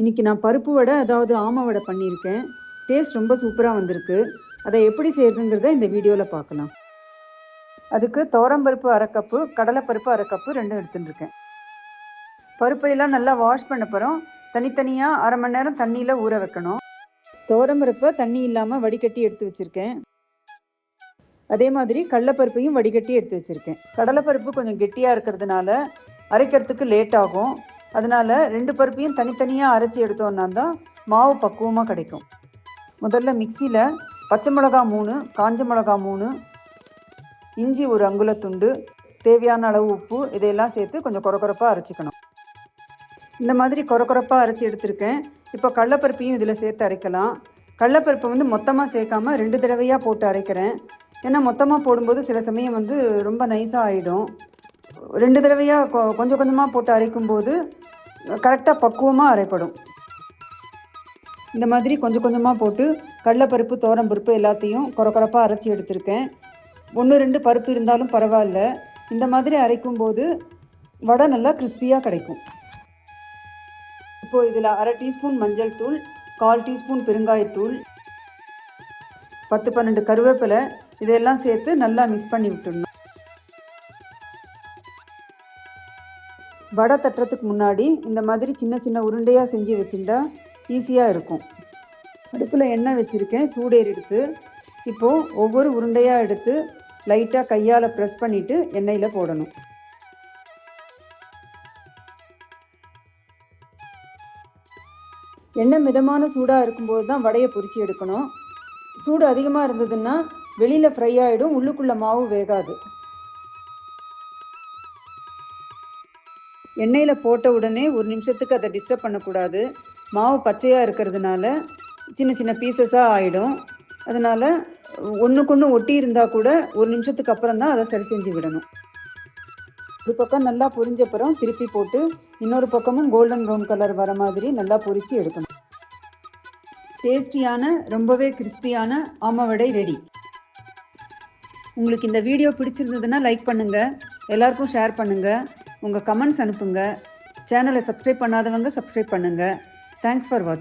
இன்றைக்கி நான் பருப்பு வடை அதாவது ஆம வடை பண்ணியிருக்கேன். டேஸ்ட் ரொம்ப சூப்பராக வந்திருக்கு. அதை எப்படி செய்யறதுங்கிறத இந்த வீடியோவில் பார்க்கலாம். அதுக்கு தோரம்பருப்பு அரை கப்பு கடலைப்பருப்பு அரை கப்பு ரெண்டும் எடுத்துட்டுருக்கேன் பருப்பையெல்லாம் நல்லா வாஷ் பண்ண போகிறோம் தனித்தனியாக அரை மணி நேரம் தண்ணியில் ஊற வைக்கணும். தோரம்பருப்பை தண்ணி இல்லாமல் வடிகட்டி எடுத்து வச்சுருக்கேன். அதே மாதிரி கடலைப்பருப்பையும் வடிகட்டி எடுத்து வச்சுருக்கேன். கடலைப்பருப்பு கொஞ்சம் கெட்டியாக இருக்கிறதுனால அரைக்கிறதுக்கு லேட் ஆகும். அதனால ரெண்டு பருப்பையும் தனித்தனியாக அரைச்சி எடுத்தோன்னா தான் மாவு பக்குவமாக கிடைக்கும். முதல்ல மிக்சியில் பச்சை மிளகா மூணு காஞ்ச மிளகா மூணு இஞ்சி ஒரு அங்குலத்துண்டு தேவையான அளவு உப்பு இதையெல்லாம் சேர்த்து கொஞ்சம் குறக்குறப்பாக அரைச்சிக்கணும். இந்த மாதிரி குறக்குறப்பாக அரைச்சி எடுத்திருக்கேன். இப்போ கடலப்பருப்பையும் இதில் சேர்த்து அரைக்கலாம். கடலப்பருப்பை வந்து மொத்தமாக சேர்க்காம ரெண்டு தடவையாக போட்டு அரைக்கிறேன். ஏன்னா மொத்தமாக போடும்போது சில சமயம் வந்து ரொம்ப நைஸாக ஆகிடும் ரெண்டு தடவையாக கொ கொஞ்சம் கொஞ்சமாக போட்டு அரைக்கும்போது கரெக்டாக பக்குவமாக அரைப்படும். இந்த மாதிரி கொஞ்சம் கொஞ்சமாக போட்டு கடலைப்பருப்பு பருப்பு எல்லாத்தையும் குறக்குறப்பாக அரைச்சி எடுத்திருக்கேன். ஒன்று ரெண்டு பருப்பு இருந்தாலும் பரவாயில்ல. இந்த மாதிரி அரைக்கும்போது வடை நல்லா கிறிஸ்பியாக கிடைக்கும். இப்போது இதில் அரை டீஸ்பூன் மஞ்சள் தூள் கால் டீஸ்பூன் பெருங்காயத்தூள் பத்து பன்னெண்டு கருவேப்பிலை இதெல்லாம் சேர்த்து நல்லா மிக்ஸ் பண்ணி விட்டுடணும். வடை தட்டுறதுக்கு முன்னாடி இந்த மாதிரி சின்ன சின்ன உருண்டையாக செஞ்சு வச்சுட்டா ஈஸியாக இருக்கும். அடுப்பில் எண்ணெய் வச்சுருக்கேன் சூடேறி எடுத்து இப்போது ஒவ்வொரு உருண்டையாக எடுத்து லைட்டாக கையால் ப்ரெஸ் பண்ணிவிட்டு எண்ணெயில் போடணும். எண்ணெய் மிதமான சூடாக இருக்கும்போது தான் வடையை பொரித்து எடுக்கணும். சூடு அதிகமாக இருந்ததுன்னா வெளியில் ஃப்ரை ஆகிடும் உள்ளுக்குள்ளே மாவு வேகாது. எண்ணெயில் போட்ட உடனே ஒரு நிமிஷத்துக்கு அதை டிஸ்டர்ப் பண்ணக்கூடாது. மாவு பச்சையாக இருக்கிறதுனால சின்ன சின்ன பீசஸாக ஆகிடும் அதனால் ஒன்றுக்கு ஒன்று ஒட்டி இருந்தால் கூட ஒரு நிமிஷத்துக்கு அப்புறம் தான் அதை சரி செஞ்சு விடணும். ஒரு பக்கம் நல்லா பொரிஞ்சப்புறம் திருப்பி போட்டு இன்னொரு பக்கமும் கோல்டன் ப்ரௌன் கலர் வர மாதிரி நல்லா பொரித்து எடுக்கணும். டேஸ்டியான ரொம்பவே கிறிஸ்பியான ஆமவடை ரெடி உங்களுக்கு இந்த வீடியோ பிடிச்சிருந்ததுன்னா லைக் பண்ணுங்கள் எல்லாருக்கும் ஷேர் பண்ணுங்கள் உங்கள் கமெண்ட்ஸ் அனுப்புங்க. சேனலை சப்ஸ்கிரைப் பண்ணாதவங்க சப்ஸ்கிரைப் பண்ணுங்கள் தேங்க்ஸ் ஃபார் வாட்சிங்